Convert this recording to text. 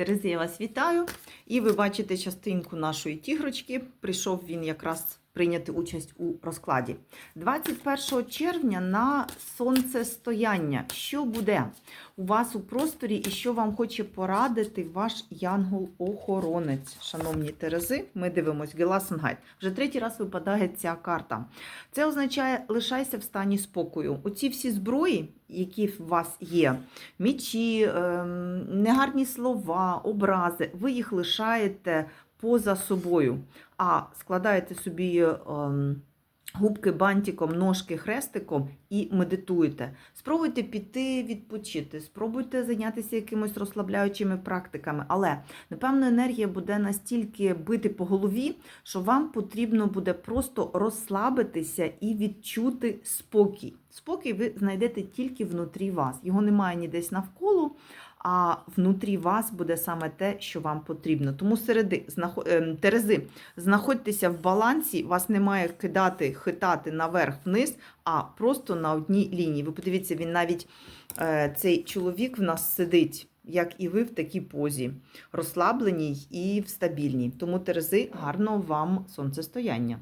Терези, я вас вітаю. І ви бачите частинку нашої тігрочки. Прийшов він якраз прийняти участь у розкладі. 21 червня на сонцестояння. Що буде у вас у просторі і що вам хоче порадити ваш янгол-охоронець? Шановні Терези, ми дивимось Геласенгайт. Вже третій раз випадає ця карта. Це означає лишайся в стані спокою. Оці всі зброї, які в вас є, мічі, ем, негарні слова, образи, ви їх лишаєте поза собою, а складаєте собі ем, губки бантиком, ножки хрестиком і медитуєте. Спробуйте піти відпочити, спробуйте зайнятися якимось розслабляючими практиками, але напевно енергія буде настільки бити по голові, що вам потрібно буде просто розслабитися і відчути спокій. Спокій ви знайдете тільки внутрі вас. Його немає ні десь навколо, а внутрі вас буде саме те, що вам потрібно. Тому середи, ем, Терези, знаходьтеся в балансі, вас не має кидати, хитати наверх-вниз, а просто на одній лінії. Ви подивіться, він навіть е, цей чоловік в нас сидить, як і ви в такій позі, розслабленій і в стабільній. Тому Терези, гарного вам сонцестояння.